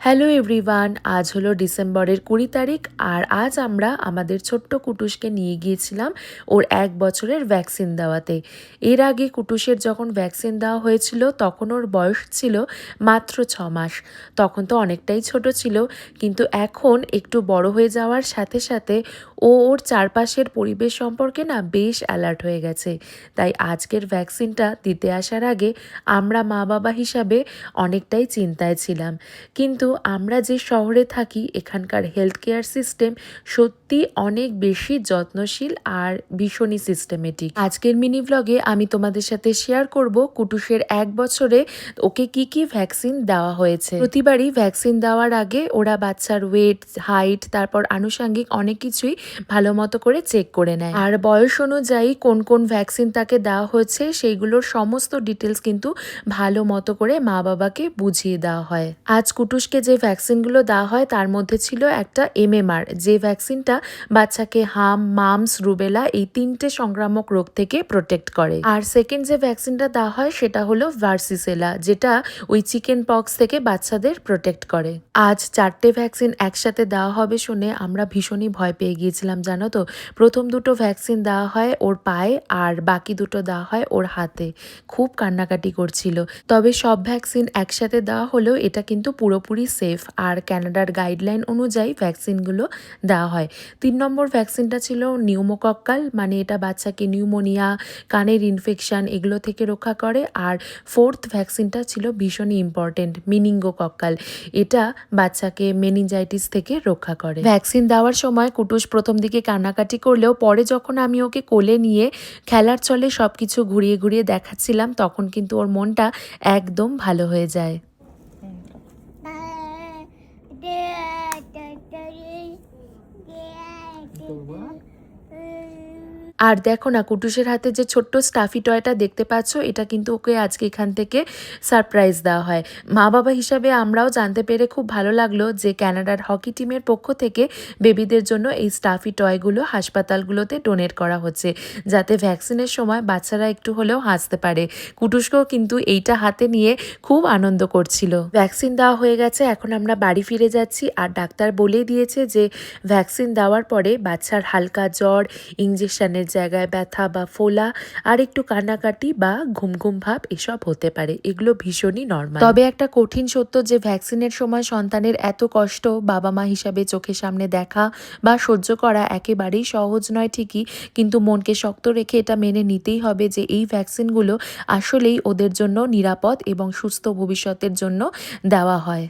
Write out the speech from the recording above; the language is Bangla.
হ্যালো এভরিওয়ান, আজ হলো ডিসেম্বরের কুড়ি তারিখ আর আজ আমরা আমাদের ছোট্ট কুটুসকে নিয়ে গিয়েছিলাম ওর এক বছরের ভ্যাকসিন দেওয়াতে। এর আগে কুটুসের যখন ভ্যাকসিন দেওয়া হয়েছিল তখন ওর বয়স ছিল মাত্র ছ মাস। তখন তো অনেকটাই ছোট ছিল, কিন্তু এখন একটু বড় হয়ে যাওয়ার সাথে সাথে ও ওর চারপাশের পরিবেশ সম্পর্কে না বেশ অ্যালার্ট হয়ে গেছে। তাই আজকের ভ্যাকসিনটা দিতে আসার আগে আমরা মা বাবা হিসাবে অনেকটাই চিন্তায় ছিলাম। কিন্তু আমরা যে শহরে থাকি, এখানকার হেলথ কেয়ার সিস্টেম সত্যি অনেক বেশি যত্নশীল আর ভীষণই সিস্টেমেটিক আজকের মিনি ব্লগে আমি তোমাদের সাথে শেয়ার করব কুটুসের এক বছরে ওকে কি কি ভ্যাকসিন দেওয়া হয়েছে। প্রতিবারই ভ্যাকসিন দেওয়ার আগে ওরা বাচ্চার ওয়েট হাইট তারপর আনুষাঙ্গিক অনেক কিছুই ভালো মতো করে চেক করে নেয়। আর বয়স অনুযায়ী কোন কোন ভ্যাকসিন তাকে দেওয়া হয়েছে, সেইগুলোর সমস্ত ডিটেলস কিন্তু ভালো মতো করে মা বাবাকে বুঝিয়ে দেওয়া হয়। আজ কুটুসকে যে ভ্যাকসিনগুলো দেওয়া হয়, তার মধ্যে ছিল একটা এমএমআর। যে ভ্যাকসিনটা বাচ্চাকে হাম, মামস, রুবেলা এই তিনটে সংক্রামক রোগ থেকে প্রোটেক্ট করে। আর সেকেন্ড যে ভ্যাকসিনটা দেওয়া হয়, সেটা হলো ভার্সিসেলা যেটা ওই চিকেন পক্স থেকে বাচ্চাদের প্রোটেক্ট করে। আজ চারটে ভ্যাকসিন একসাথে দেওয়া হবে শুনে আমরা ভীষণই ভয় পেয়ে গিয়েছিলাম, জানো তো? প্রথম দুটো ভ্যাকসিন দেওয়া হয় ওর পায়ে আর বাকি দুটো দেওয়া হয় ওর হাতে। খুব কান্নাকাটি করছিল। তবে সব ভ্যাকসিন একসাথে দেওয়া হলেও এটা কিন্তু পুরোপুরি সেফ আর ক্যানাডার গাইডলাইন অনুযায়ী ভ্যাকসিনগুলো দেওয়া হয়। তিন নম্বর ভ্যাকসিনটা ছিল নিউমোকক্কাল মানে এটা বাচ্চাকে নিউমোনিয়া কানের ইনফেকশান এগুলো থেকে রক্ষা করে। আর ফোর্থ ভ্যাকসিনটা ছিল ভীষণই ইম্পর্টেন্ট মিনিঙ্গোকক্কাল এটা বাচ্চাকে মেনিনজাইটিস থেকে রক্ষা করে। ভ্যাকসিন দেওয়ার সময় কুটুস প্রথম দিকে কান্নাকাটি করলেও পরে যখন আমি ওকে কোলে নিয়ে খেলার চলে সব কিছু ঘুরিয়ে ঘুরিয়ে দেখাচ্ছিলাম, তখন কিন্তু ওর মনটা একদম ভালো হয়ে যায়। What? আর দেখো না, কুটুসের হাতে যে ছোট্ট স্টাফি টয়টা দেখতে পাচ্ছ, এটা কিন্তু ওকে আজকে এখান থেকে সারপ্রাইজ দেওয়া হয়। মা বাবা হিসাবে আমরাও জানতে পেরে খুব ভালো লাগল যে ক্যানাডার হকি টিমের পক্ষ থেকে বেবিদের জন্য এই স্টাফি টয়গুলো হাসপাতালগুলোতে ডোনেট করা হচ্ছে, যাতে ভ্যাকসিনের সময় বাচ্চারা একটু হলেও হাসতে পারে। কুটুসকেও কিন্তু এইটা হাতে নিয়ে খুব আনন্দ করছিল। ভ্যাকসিন দেওয়া হয়ে গেছে, এখন আমরা বাড়ি ফিরে যাচ্ছি আর ডাক্তার বলে দিয়েছে যে ভ্যাকসিন দেওয়ার পরে বাচ্চার হালকা জ্বর ইঞ্জেকশনের জায়গায় ব্যথা বা ফোলা, আর একটু কান্নাকাটি বা ঘুম ঘুম ভাব এসব হতে পারে। এগুলো ভীষণই নর্মাল তবে একটা কঠিন সত্য যে ভ্যাকসিনের সময় সন্তানের এত কষ্ট বাবা মা হিসাবে চোখের সামনে দেখা বা সহ্য করা একেবারেই সহজ নয় ঠিকই, কিন্তু মনকে শক্ত রেখে এটা মেনে নিতেই হবে যে, এই ভ্যাকসিনগুলো আসলেই ওদের জন্য নিরাপদ এবং সুস্থ ভবিষ্যতের জন্য দেওয়া হয়।